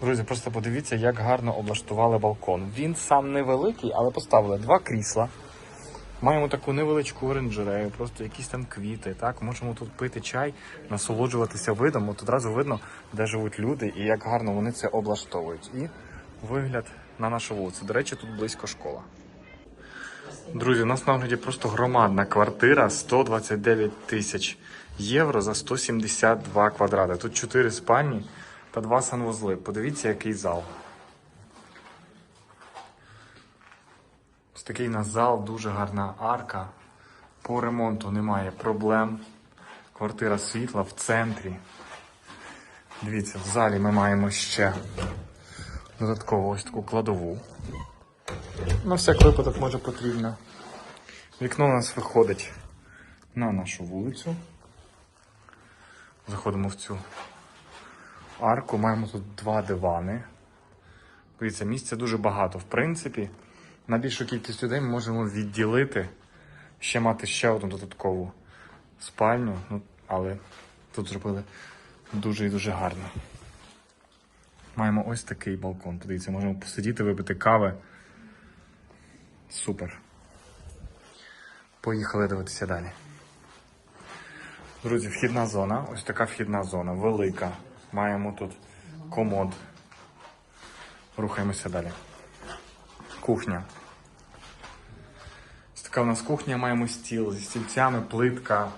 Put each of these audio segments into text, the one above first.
Друзі, просто подивіться, як гарно облаштували балкон. Він сам невеликий, але поставили два крісла. Маємо таку невеличку оранжерею, просто якісь там квіти. Так, можемо тут пити чай, насолоджуватися видом. От одразу видно, де живуть люди і як гарно вони це облаштовують. І вигляд на нашу вулицю. До речі, тут близько школа. Друзі, у нас на огляді просто громадна квартира 129 тисяч євро за 172 квадрати. Тут 4 спальні та 2 санвузли. Подивіться, який зал. Ось такий у нас зал, дуже гарна арка. По ремонту немає проблем. Квартира світла в центрі. Дивіться, в залі ми маємо ще додатково ось таку кладову. На всяк випадок може потрібно. Вікно у нас виходить на нашу вулицю. Заходимо в цю арку. Маємо тут два дивани. Дивіться, місця дуже багато. В принципі, на більшу кількість людей ми можемо відділити, ще мати ще одну додаткову спальню, ну, але тут зробили дуже і дуже гарно. Маємо ось такий балкон. Подивіться, можемо посидіти, випити кави. Супер. Поїхали дивитися далі. Друзі, вхідна зона. Ось така вхідна зона, велика. Маємо тут комод. Рухаємося далі. Кухня. Ось така у нас кухня, маємо стіл зі стільцями, плитка.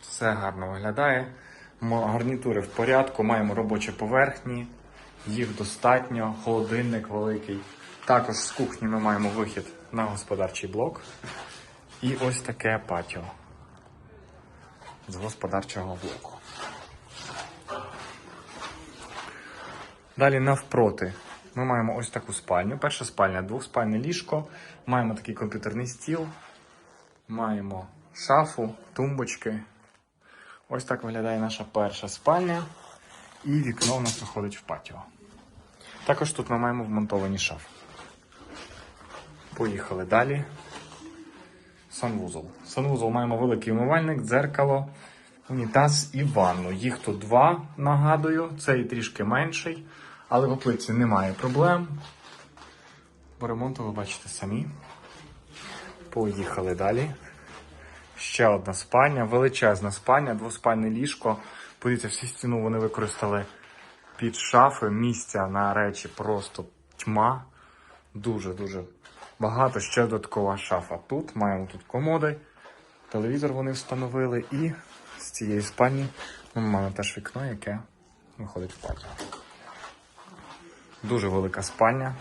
Все гарно виглядає. Гарнітури в порядку, маємо робочі поверхні, їх достатньо, холодильник великий. Також з кухні ми маємо вихід на господарчий блок. І ось таке патіо з господарчого блоку. Далі навпроти ми маємо ось таку спальню. Перша спальня двохспальне ліжко. Маємо такий комп'ютерний стіл. Маємо шафу, тумбочки. Ось так виглядає наша перша спальня. І вікно у нас виходить в патіо. Також тут ми маємо вмонтовані шафи. Поїхали далі. Санвузол. Санвузол маємо великий умивальник, дзеркало, унітаз і ванну. Їх тут два, нагадую, цей трішки менший, але по плитці немає проблем. По ремонту ви бачите самі. Поїхали далі. Ще одна спальня, величезна спальня, двоспальне ліжко. Подивіться, всі стіну вони використали під шафи. Місця на речі просто тьма. Дуже-дуже багато. Ще додаткова шафа. Тут маємо тут комоди, телевізор вони встановили, і з цієї спальні ми маємо теж вікно, яке виходить в патіо. Дуже велика спальня.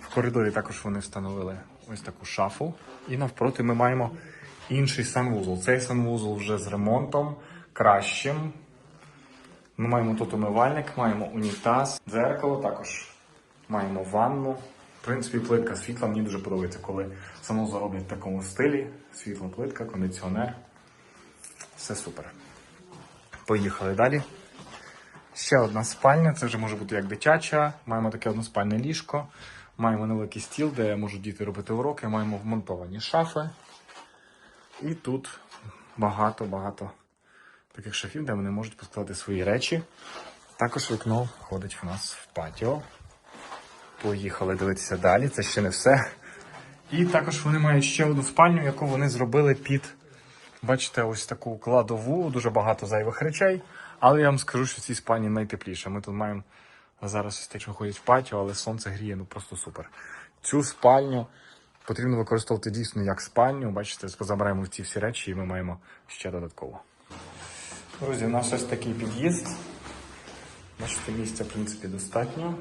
В коридорі також вони встановили ось таку шафу. І навпроти ми маємо інший санвузол. Цей санвузол вже з ремонтом кращим. Ми маємо тут умивальник, маємо унітаз, дзеркало, також маємо ванну. В принципі, плитка світла мені дуже подобається, коли санвузол роблять в такому стилі. Світла плитка, кондиціонер. Все супер. Поїхали далі. Ще одна спальня, це вже може бути як дитяча. Маємо таке односпальне ліжко, маємо невеликий стіл, де можуть діти робити уроки, маємо вмонтовані шафи. І тут багато-багато таких шафів, де вони можуть поскладати свої речі. Також вікно входить в нас в патіо. Поїхали дивитися далі, це ще не все. І також вони мають ще одну спальню, яку вони зробили під, бачите, ось таку кладову, дуже багато зайвих речей. Але я вам скажу, що в цій спальні найтепліше. Ми тут маємо зараз ось те, що ходять в патіо, але сонце гріє, ну просто супер. Цю спальню потрібно використовувати дійсно як спальню. Бачите, забираємо ці всі речі і ми маємо ще додатково. Друзі, у нас ось такий під'їзд. Бачите, місця, в принципі, достатньо.